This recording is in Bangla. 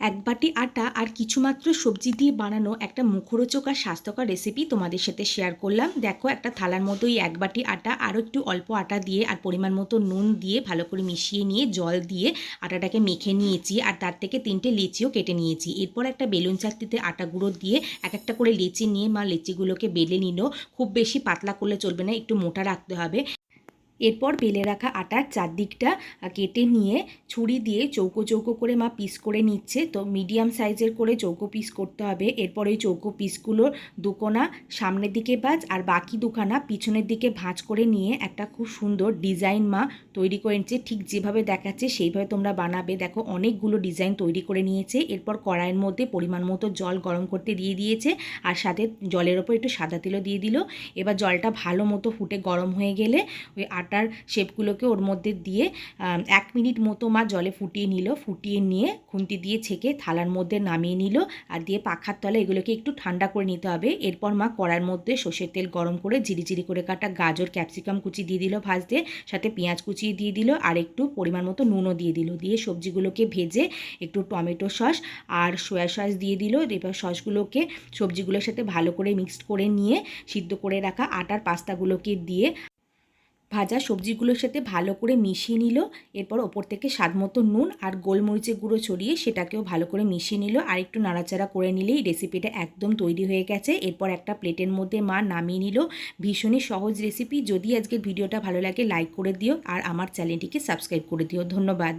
এক বাটি আটা আর কিছুমাত্র সবজি দিয়ে বানানো একটা মুখরোচক আর স্বাস্থ্যকর রেসিপি তোমাদের সাথে শেয়ার করলাম। দেখো, একটা থালার মতোই এক বাটি আটা, আরও একটু অল্প আটা দিয়ে আর পরিমাণ মতো নুন দিয়ে ভালো করে মিশিয়ে নিয়ে জল দিয়ে আটাটাকে মেখে নিয়েছি আর তার থেকে তিনটে লেচিও কেটে নিয়েছি। এরপর একটা বেলুন চাকতিতে আটা গুঁড়ো দিয়ে এক একটা করে লেচি নিয়ে মা লেচিগুলোকে বেলে নিল। খুব বেশি পাতলা করলে চলবে না, একটু মোটা রাখতে হবে। এরপর বেলে রাখা আটার চারদিকটা কেটে নিয়ে ছুরি দিয়ে চৌকো চৌকো করে মা পিস করে নিচ্ছে। তো মিডিয়াম সাইজের করে চৌকো পিস করতে হবে। এরপর ওই চৌকো পিসগুলোর দুকোনা সামনের দিকে ভাঁজ আর বাকি দুখানা পিছনের দিকে ভাঁজ করে নিয়ে একটা খুব সুন্দর ডিজাইন মা তৈরি করে নিচ্ছে। ঠিক যেভাবে দেখাচ্ছে সেইভাবে তোমরা বানাবে। দেখো অনেকগুলো ডিজাইন তৈরি করে নিয়েছে। এরপর কড়াইয়ের মধ্যে পরিমাণ মতো জল গরম করতে দিয়ে দিয়েছে আর সাথে জলের ওপর একটু সাদা তেলও দিয়ে দিল। এবার জলটা ভালো মতো ফুটে গরম হয়ে গেলে ওই আটার শেপগুলোকে ওর মধ্যে দিয়ে এক মিনিট মতো মা জলে ফুটিয়ে নিল, ফুটিয়ে নিয়ে খুন্তি দিয়ে ছেঁকে থালার মধ্যে নামিয়ে নিল আর দিয়ে পাখার তলে এগুলোকে একটু ঠান্ডা করে নিতে হবে। এরপর মা কড়ার মধ্যে সর্ষের তেল গরম করে ঝিরিঝিরি করে কাটা গাজর, ক্যাপসিকাম কুচি দিয়ে দিল ভাজতে, সাথে পেঁয়াজ কুচিয়ে দিয়ে দিল আর একটু পরিমাণ মতো নুনও দিয়ে দিল। দিয়ে সবজিগুলোকে ভেজে একটু টমেটো সস আর সয়া সস দিয়ে দিল। এবার সসগুলোকে সবজিগুলোর সাথে ভালো করে মিক্সড করে নিয়ে সিদ্ধ করে রাখা আটার পাস্তাগুলোকে দিয়ে ভাজা সবজিগুলোর সাথে ভালো করে মিশিয়ে নিল। এরপর ওপর থেকে স্বাদ মতো নুন আর গোলমরিচের গুঁড়ো ছড়িয়ে সেটাকেও ভালো করে মিশিয়ে নিল। আর একটু নাড়াচাড়া করে নিলেই রেসিপিটা একদম তৈরি হয়ে গেছে। এরপর একটা প্লেটের মধ্যে মা নামিয়ে নিল। ভীষণই সহজ রেসিপি। যদি আজকের ভিডিওটা ভালো লাগে, লাইক করে দিও আর আমার চ্যানেলটিকে সাবস্ক্রাইব করে দিও। ধন্যবাদ।